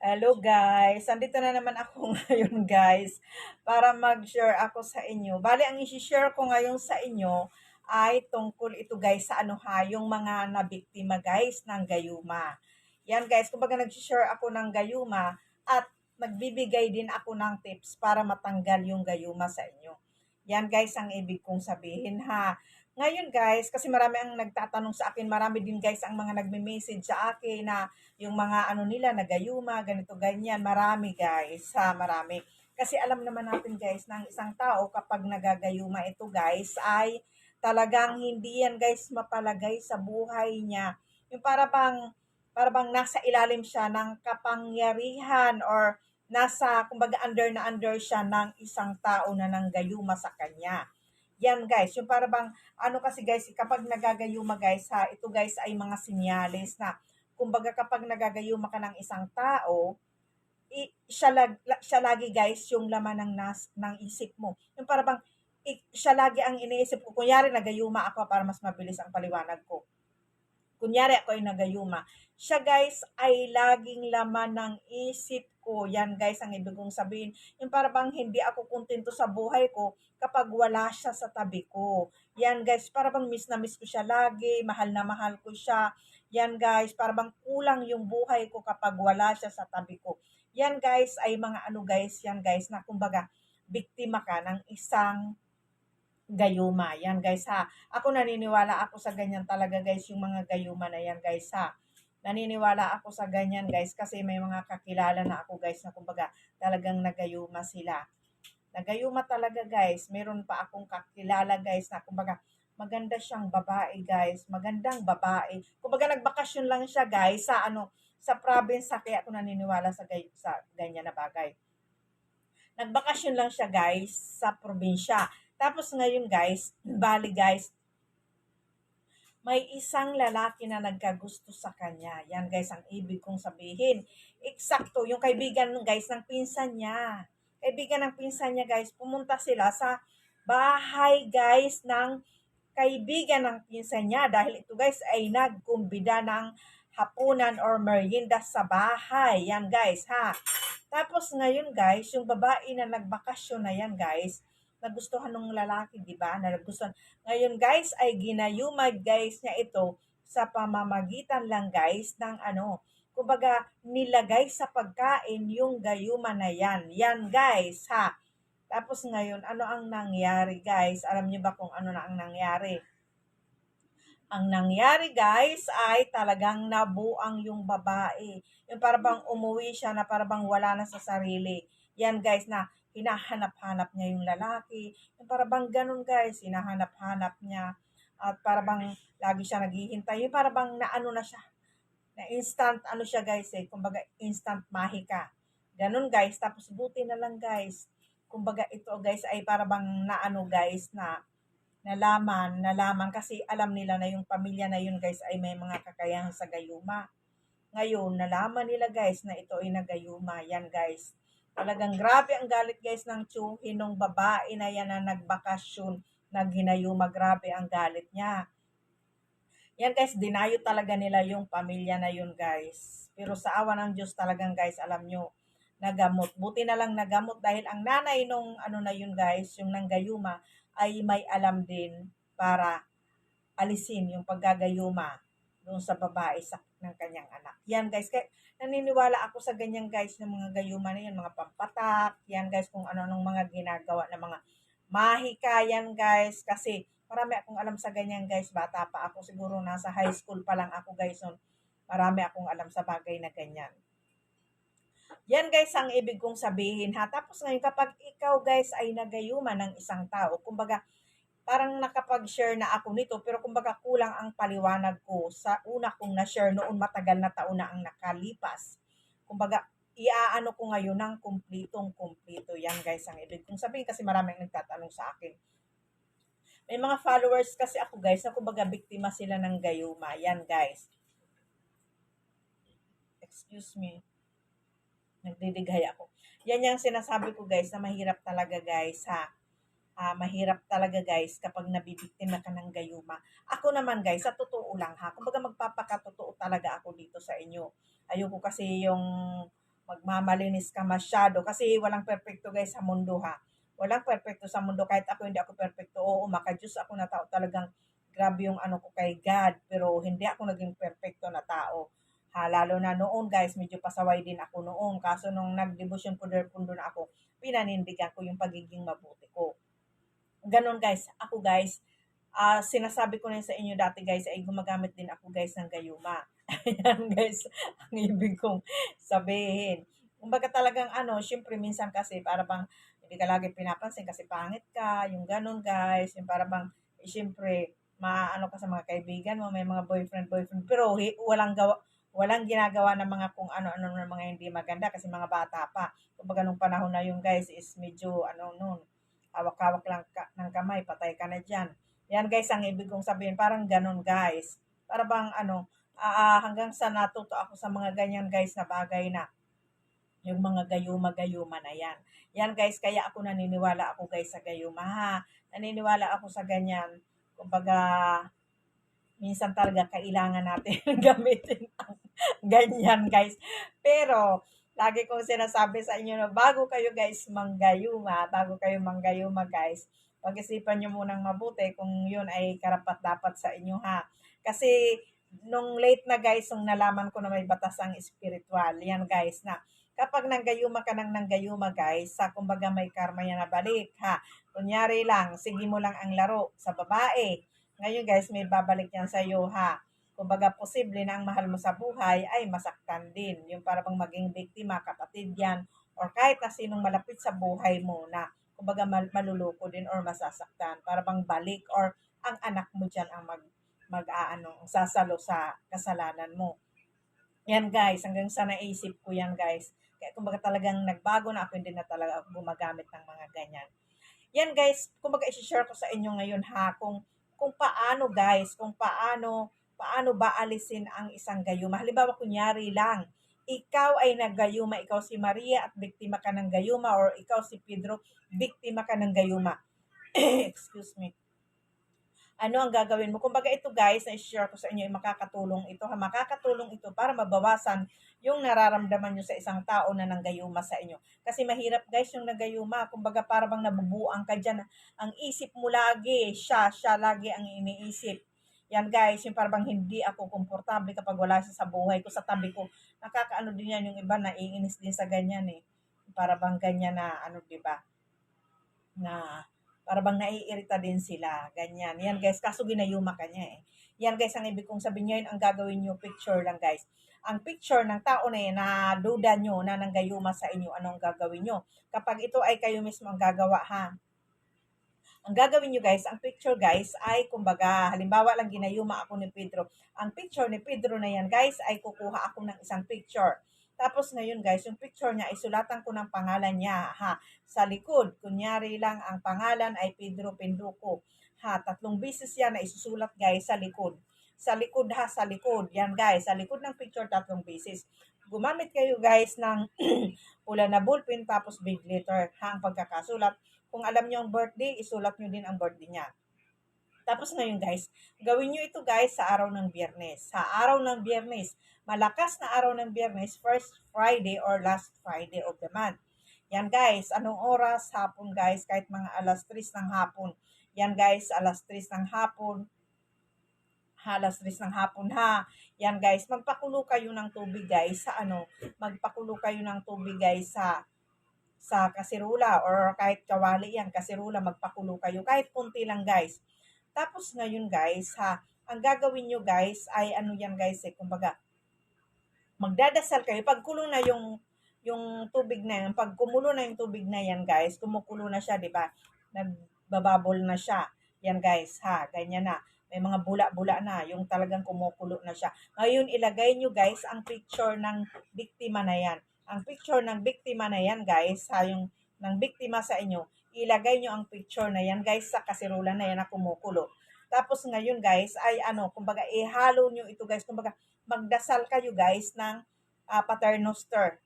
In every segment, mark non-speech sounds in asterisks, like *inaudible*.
Hello guys, andito na naman ako *laughs* ngayon guys para mag-share ako sa inyo. Bali, ang isi-share ko ngayon sa inyo ay tungkol ito guys sa ano ha, yung mga nabiktima guys ng gayuma. Yan guys, kumbaga nag-share ako ng gayuma at nagbibigay din ako ng tips para matanggal yung gayuma sa inyo. Yan guys ang ibig kong sabihin ha. Ngayon guys, kasi marami ang nagtatanong sa akin, marami din guys ang mga nagme-message sa akin na yung mga ano nila, nagayuma, ganito, ganyan. Marami guys, ha, marami. Kasi alam naman natin guys, na ang isang tao kapag nagagayuma ito guys, ay talagang hindi yan guys mapalagay sa buhay niya. Yung para bang, para bang nasa ilalim siya ng kapangyarihan or nasa, kumbaga under na under siya ng isang tao na nanggayuma sa kanya. Yan guys, yung para bang, ano kasi guys, kapag nagagayuma guys ha, ito guys ay mga sinyales na, kumbaga kapag nagagayuma ka ng isang tao, i, siya, lag, la- siya lagi guys yung laman ng, nas, ng isip mo. Yung para bang, i, siya lagi ang iniisip ko. Kunyari nagayuma ako para mas mabilis ang paliwanag ko. Kunyari ako ay nagayuma. Siya guys ay laging laman ng isip ko. Yan guys ang ibig kong sabihin. Yung para bang hindi ako kontento sa buhay ko kapag wala siya sa tabi ko. Yan guys, para bang miss na miss ko siya lagi, mahal na mahal ko siya. Yan guys, para bang kulang yung buhay ko kapag wala siya sa tabi ko. Yan guys ay mga ano guys, yan guys na kumbaga biktima ka ng isang gayuma. Yan guys ha. Ako naniniwala ako sa ganyan talaga guys, yung mga gayuma na yan guys ha. Naniniwala ako sa ganyan guys kasi may mga kakilala na ako guys na kumbaga talagang nagayuma sila. Nagayuma talaga guys. Meron pa akong kakilala guys na kumbaga maganda siyang babae guys. Magandang babae. Kumbaga nagbakasyon lang siya guys sa ano sa province kaya ako naniniwala sa, sa ganyan na bagay. Nagbakasyon lang siya guys sa probinsya. Tapos ngayon guys, *clears throat* bali guys, may isang lalaki na nagkagusto sa kanya. Yan guys, ang ibig kong sabihin. Eksakto, yung kaibigan guys ng pinsan niya. Kaibigan ng pinsan niya guys, pumunta sila sa bahay guys ng kaibigan ng pinsan niya. Dahil ito guys ay nagkumbida ng hapunan or merienda sa bahay. Yan guys ha. Tapos ngayon guys, yung babae na nagbakasyon na yan guys, nagustuhan ng lalaki, di ba? Na nagustuhan. Ngayon guys, ay ginayumag guys niya ito sa pamamagitan lang guys ng ano, kumbaga nilagay sa pagkain yung gayuma na yan. Yan guys, ha. Tapos ngayon, ano ang nangyari guys? Alam niyo ba kung ano na ang nangyari? Ang nangyari guys ay talagang nabuang yung babae. Yung parang umuwi siya na parang wala na sa sarili. Yan guys na hinahanap-hanap niya yung lalaki. Yung parang ganun guys, hinahanap-hanap niya. At parang lagi siya naghihintay. Yung parang naano na siya. Na instant ano siya guys eh. Kumbaga instant mahika. Ganun guys. Tapos buti na lang guys. Kumbaga ito guys ay parang naano guys na nalaman, nalaman kasi alam nila na yung pamilya na yun guys ay may mga kakayahan sa gayuma. Ngayon, nalaman nila guys na ito ay nagayuma. Yan guys. Talagang grabe ang galit guys ng tsuhin ng babae na yan na nagbakasyon, naghinayuma. Grabe ang galit niya. Yan guys, dinayo talaga nila yung pamilya na yun guys. Pero sa awa ng Diyos talagang guys, alam nyo, nagamot. Buti na lang nagamot dahil ang nanay nung ano na yun guys, yung nanggayuma, ay may alam din para alisin yung paggagayuma doon sa babae sa ng kanyang anak. Yan guys, kaya naniniwala ako sa ganyan guys ng mga gayuma na yan, mga pampatak, yan guys kung ano nung mga ginagawa ng mga mahika yan guys kasi marami akong alam sa ganyan guys, bata pa ako siguro nasa high school pa lang ako guys noon. Marami akong alam sa bagay na ganyan. Yan guys ang ibig kong sabihin ha. Tapos ngayon kapag ikaw guys ay nagayuma ng isang tao, kumbaga parang nakapag-share na ako nito pero kumbaga kulang ang paliwanag ko sa una kong na-share noon matagal na taon na ang nakalipas. Kumbaga iaano ko ngayon ng kumplitong kumplito. Yan guys ang ibig kong sabihin kasi maraming nagtatanong sa akin. May mga followers kasi ako guys na kumbaga biktima sila ng gayuma. Yan guys. Excuse me nagdidighay ako. Yan yung sinasabi ko guys na mahirap talaga guys ha. Ah, mahirap talaga guys kapag nabibiktima ka ng gayuma. Ako naman guys, sa totoo lang ha. Kumbaga magpapakatotoo talaga ako dito sa inyo. Ayoko kasi yung magmamalinis ka masyado. Kasi walang perfecto guys sa mundo ha. Walang perfecto sa mundo. Kahit ako hindi ako perfecto. Oo, makajus ako na tao talagang grabe yung ano ko kay God. Pero hindi ako naging perfecto na tao. Ha, lalo na noon guys, medyo pasaway din ako noon. Kaso nung nag-devotion pundo na ako, pinanindigan ko yung pagiging mabuti ko. Ganon guys. Ako guys, uh, sinasabi ko na sa inyo dati guys, ay gumagamit din ako guys ng gayuma. *laughs* Ayan guys, ang ibig kong sabihin. Kumbaga talagang ano, syempre minsan kasi para bang hindi ka lagi pinapansin kasi pangit ka, yung ganun guys, yung para bang eh, syempre maano ka sa mga kaibigan mo, may mga boyfriend, boyfriend, pero walang gawa, walang ginagawa ng mga kung ano-ano ng mga hindi maganda kasi mga bata pa. Kumbaga nung panahon na yung guys is medyo ano noon, hawak-hawak lang ka, ng kamay, patay ka na dyan. Yan guys, ang ibig kong sabihin, parang ganun guys. Para bang ano, uh, hanggang sa natuto ako sa mga ganyan guys na bagay na yung mga gayuma-gayuma na yan. Yan guys, kaya ako naniniwala ako guys sa gayuma ha. Naniniwala ako sa ganyan. Kumbaga, minsan talaga kailangan natin *laughs* gamitin ang ganyan guys. Pero, lagi kong sinasabi sa inyo na bago kayo guys manggayuma, bago kayo manggayuma guys, pag-isipan nyo munang mabuti kung yun ay karapat dapat sa inyo ha. Kasi nung late na guys, nung nalaman ko na may batas ang spiritual, yan guys na kapag nanggayuma ka ng nanggayuma guys, sa kumbaga may karma yan na balik ha. Kunyari lang, sige mo lang ang laro sa babae. Ngayon guys, may babalik yan sa iyo ha. Kumbaga posible na ang mahal mo sa buhay ay masaktan din. Yung para bang maging biktima, kapatid yan, or kahit na sinong malapit sa buhay mo na kumbaga mal- maluluko din or masasaktan. Para bang balik or ang anak mo dyan ang mag mag-aano, sasalo sa kasalanan mo. Yan guys, hanggang sa naisip ko yan guys. Kaya kumbaga talagang nagbago na ako, hindi na talaga gumagamit ng mga ganyan. Yan guys, kumbaga i-share ko sa inyo ngayon ha, kung, kung paano guys, kung paano, paano ba alisin ang isang gayuma. Halimbawa, kunyari lang, ikaw ay naggayuma, ikaw si Maria at biktima ka ng gayuma or ikaw si Pedro, biktima ka ng gayuma. *clears throat* Excuse me ano ang gagawin mo. Kumbaga ito guys, na share ko sa inyo, ay makakatulong ito. Ha? Makakatulong ito para mabawasan yung nararamdaman nyo sa isang tao na nanggayuma sa inyo. Kasi mahirap guys yung nanggayuma. Kumbaga para bang nabubuang ka dyan. Ang isip mo lagi, siya, siya lagi ang iniisip. Yan guys, yung parang hindi ako komportable kapag wala siya sa buhay ko, sa tabi ko. Nakakaano din yan yung iba na iinis din sa ganyan eh. Para bang ganyan na ano, 'di ba? Na para bang naiirita din sila. Ganyan. Yan guys, kaso ginayuma ka niya eh. Yan guys, ang ibig kong sabihin ngayon, ang gagawin nyo, picture lang guys. Ang picture ng tao na yan, na duda nyo na nanggayuma sa inyo, anong gagawin nyo. Kapag ito ay kayo mismo ang gagawa ha. Ang gagawin nyo guys, ang picture guys ay kumbaga, halimbawa lang ginayuma ako ni Pedro. Ang picture ni Pedro na yan guys ay kukuha ako ng isang picture. Tapos ngayon guys, yung picture niya, isulatan ko ng pangalan niya ha. Sa likod, kunyari lang ang pangalan ay Pedro Penduko. Ha, tatlong beses yan na isusulat guys sa likod. Sa likod ha, sa likod. Yan guys, sa likod ng picture tatlong beses. Gumamit kayo guys ng *clears throat* pula na ballpen tapos big letter ha, ang pagkakasulat. Kung alam niyo ang birthday, isulat niyo din ang birthday niya. Tapos ngayon guys, gawin nyo ito guys sa araw ng biyernes. Sa araw ng biyernes, malakas na araw ng biyernes, first Friday or last Friday of the month. Yan guys, anong oras? Hapon guys, kahit mga alas 3 ng hapon. Yan guys, alas 3 ng hapon. Alas 3 ng hapon ha. Yan guys, magpakulo kayo ng tubig guys sa ano, magpakulo kayo ng tubig guys sa sa kasirula or kahit kawali yan, kasirula, magpakulo kayo. Kahit kunti lang guys. Tapos ngayon guys, ha, ang gagawin nyo guys ay ano yan guys eh, kumbaga, magdadasal kayo. Pag kulo na yung yung tubig na yan, pag kumulo na yung tubig na yan guys, kumukulo na siya, di ba? Nagbababol na siya. Yan guys, ha, ganyan na. May mga bula-bula na, yung talagang kumukulo na siya. Ngayon, ilagay nyo guys ang picture ng biktima na yan. Ang picture ng biktima na yan guys, ha, yung ng biktima sa inyo, ilagay nyo ang picture na yan guys sa kasirulan na yan na kumukulo. Tapos ngayon guys ay ano, kumbaga ihalo nyo ito guys, kumbaga magdasal kayo guys ng uh, paternoster.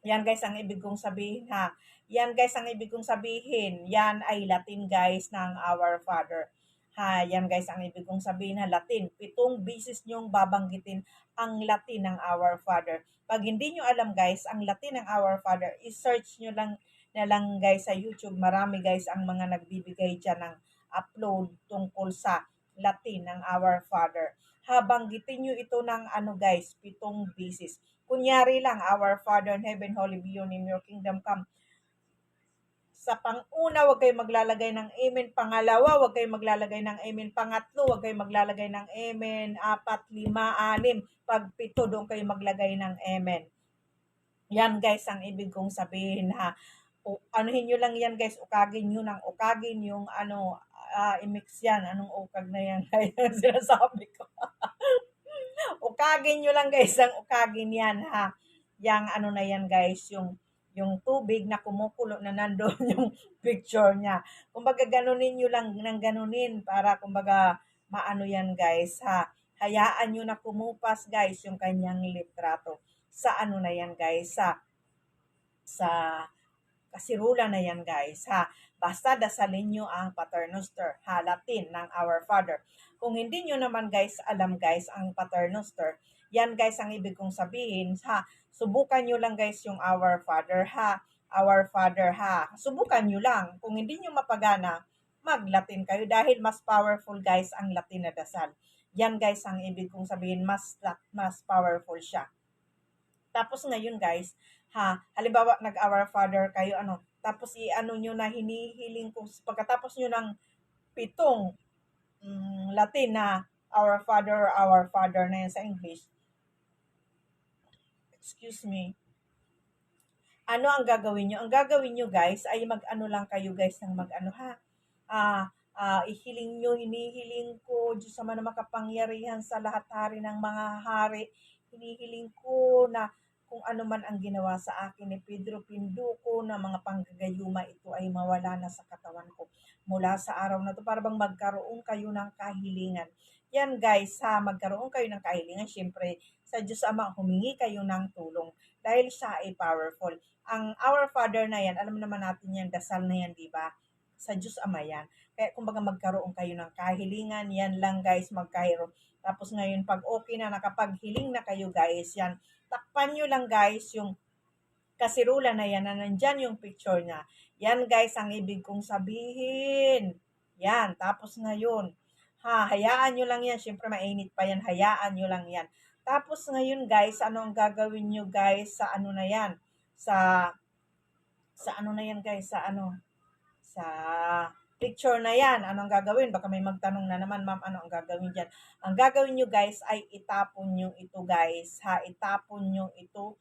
Yan guys ang ibig kong sabihin ha. Yan guys ang ibig kong sabihin. Yan ay Latin guys ng Our Father. Ha, yan guys ang ibig kong sabihin na Latin. Pitong bisis nyong babanggitin ang Latin ng Our Father. Pag hindi nyo alam guys, ang Latin ng Our Father, i-search nyo lang na lang guys sa YouTube. Marami guys ang mga nagbibigay dyan ng upload tungkol sa Latin ng Our Father. Habanggitin nyo ito ng ano guys, pitong bisis. Kunyari lang, Our Father in Heaven, Holy be your name, your kingdom come sa pang-una, huwag kayong maglalagay ng amen. Pangalawa, huwag kayong maglalagay ng amen. Pangatlo, huwag kayong maglalagay ng amen. Apat, lima, anim. Pag pito, doon kayo maglagay ng amen. Yan guys, ang ibig kong sabihin ha. O, anuhin nyo lang yan guys, ukagin nyo ng ukagin yung ano, uh, i-mix yan. Anong ukag na yan *laughs* guys? Sinasabi ko. *laughs* ukagin nyo lang guys, ang ukagin yan ha. Yang ano na yan guys, yung yung tubig na kumukulo na nandoon *laughs* yung picture niya. Kumbaga ganunin nyo lang ng ganunin para kumbaga maano yan guys ha. Hayaan nyo na kumupas guys yung kanyang litrato. Sa ano na yan guys sa sa kasirula na yan guys ha. Basta dasalin nyo ang paternoster, ha, Latin ng Our Father. Kung hindi nyo naman guys alam guys ang paternoster, yan guys ang ibig kong sabihin ha Subukan nyo lang guys yung Our Father ha. Our Father ha. Subukan nyo lang. Kung hindi nyo mapagana, mag-Latin kayo dahil mas powerful guys ang Latin na dasal. Yan guys ang ibig kong sabihin, mas mas powerful siya. Tapos ngayon guys, ha, halimbawa nag-Our Father kayo, ano, tapos i-ano nyo na hinihiling ko, pagkatapos nyo ng pitong um, Latin na Our Father, Our Father na yan sa English, excuse me, ano ang gagawin nyo? Ang gagawin nyo guys ay mag-ano lang kayo guys ng mag-ano ha. Ah, ah, ihiling nyo, hinihiling ko, Diyos sama na makapangyarihan sa lahat hari ng mga hari. Hinihiling ko na kung ano man ang ginawa sa akin ni Pedro Pinduko na mga panggagayuma ito ay mawala na sa katawan ko mula sa araw na to para bang magkaroon kayo ng kahilingan. Yan guys, ha, magkaroon kayo ng kahilingan. Siyempre, sa Diyos Ama, humingi kayo ng tulong dahil siya ay powerful. Ang Our Father na yan, alam naman natin yan, dasal na yan, di ba? Sa Diyos Ama yan. Kaya kumbaga magkaroon kayo ng kahilingan, yan lang guys, magkahiro. Tapos ngayon, pag okay na, nakapaghiling na kayo guys, yan, takpan nyo lang guys yung kasirula na yan, na nandyan yung picture niya. Yan guys, ang ibig kong sabihin. Yan, tapos ngayon, ha, hayaan nyo lang yan. Siyempre, mainit pa yan, hayaan nyo lang yan. Tapos ngayon guys, ano ang gagawin nyo guys sa ano na yan? Sa, sa ano na yan guys? Sa ano? Sa picture na yan. Anong gagawin? Baka may magtanong na naman, ma'am, ano ang gagawin dyan? Ang gagawin nyo guys ay itapon nyo ito guys. Ha, itapon nyo ito.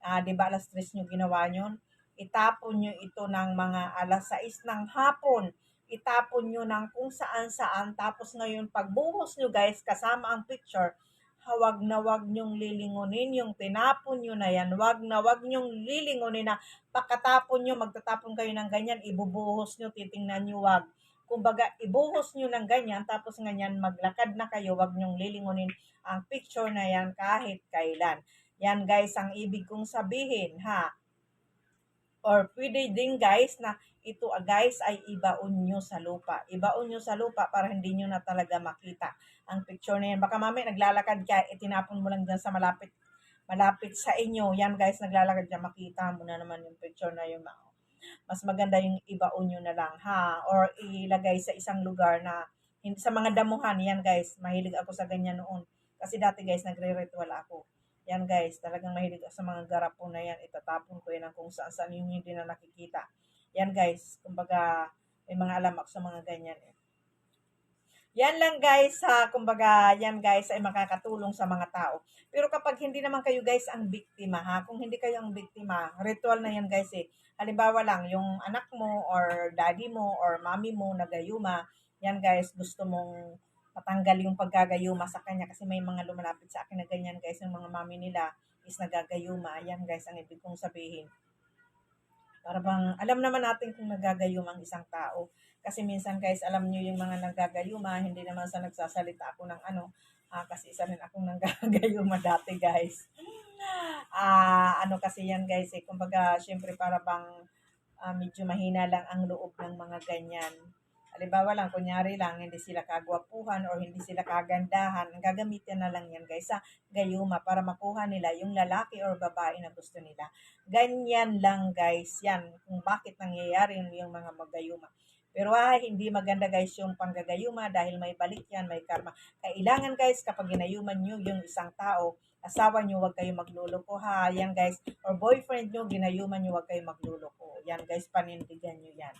Ah, di ba alas 3 nyo ginawa nyo? Itapon nyo ito ng mga alas 6 ng hapon itapon nyo ng kung saan saan. Tapos ngayon, pagbuhos nyo guys, kasama ang picture, wag na wag nyong lilingunin yung tinapon nyo na yan. Wag na wag nyong lilingunin na pagkatapon nyo, magtatapon kayo ng ganyan, ibubuhos nyo, titingnan nyo, wag. Kumbaga, ibuhos nyo ng ganyan, tapos ganyan, maglakad na kayo, wag nyong lilingunin ang picture na yan kahit kailan. Yan guys, ang ibig kong sabihin, ha? Or pwede din guys na ito uh, guys ay ibaon nyo sa lupa. Ibaon nyo sa lupa para hindi nyo na talaga makita ang picture na yan. Baka mamaya naglalakad ka, itinapon mo lang dyan sa malapit malapit sa inyo. Yan guys, naglalakad dyan, makita mo na naman yung picture na yun. Mas maganda yung ibaon nyo na lang ha. Or ilagay sa isang lugar na sa mga damuhan. Yan guys, mahilig ako sa ganyan noon. Kasi dati guys, nagre-ritual ako. Yan guys, talagang mahilig sa mga garapo na yan. Itatapon ko yan kung saan saan yung hindi na nakikita. Yan guys, kumbaga may mga alam ako sa mga ganyan eh. Yan lang guys ha, kumbaga yan guys ay makakatulong sa mga tao. Pero kapag hindi naman kayo guys ang biktima ha, kung hindi kayo ang biktima, ritual na yan guys eh. Halimbawa lang, yung anak mo or daddy mo or mommy mo nagayuma, yan guys, gusto mong matanggal yung paggagayuma sa kanya kasi may mga lumalapit sa akin na ganyan guys, yung mga mami nila is nagagayuma. Yan guys, ang ibig kong sabihin. Para bang, alam naman natin kung nagagayuma ang isang tao. Kasi minsan guys, alam nyo yung mga nagagayuma, hindi naman sa nagsasalita ako ng ano, uh, kasi isa rin akong nagagayuma *laughs* dati guys. Ah, ano kasi yan guys, eh, kumbaga, syempre para bang uh, medyo mahina lang ang loob ng mga ganyan. Halimbawa lang, kunyari lang, hindi sila kagwapuhan or hindi sila kagandahan, ang gagamitin na lang yan guys sa gayuma para makuha nila yung lalaki or babae na gusto nila. Ganyan lang guys, yan, kung bakit nangyayari yung, mga magayuma. Pero ay, hindi maganda guys yung panggagayuma dahil may balik yan, may karma. Kailangan guys, kapag ginayuman nyo yung isang tao, asawa nyo, huwag kayo magluloko ha. Yan guys, or boyfriend nyo, ginayuman nyo, huwag kayo magluloko. Yan guys, panindigan nyo yan.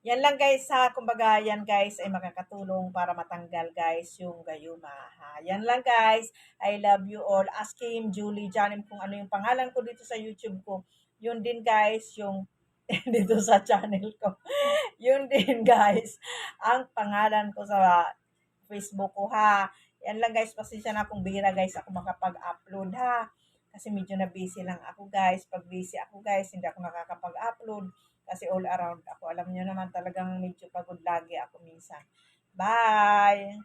Yan lang guys ha, kumbaga yan guys ay makakatulong para matanggal guys yung gayuma ha. Yan lang guys, I love you all. Ask him, Julie, Janim kung ano yung pangalan ko dito sa YouTube ko. Yun din guys, yung *laughs* dito sa channel ko. *laughs* Yun din guys, ang pangalan ko sa Facebook ko ha. Yan lang guys, pasensya na kung bihira guys ako makapag-upload ha. Kasi medyo na busy lang ako guys. Pag busy ako guys, hindi ako nakakapag-upload. Kasi all around ako. Alam niyo naman talagang medyo pagod lagi ako minsan. Bye!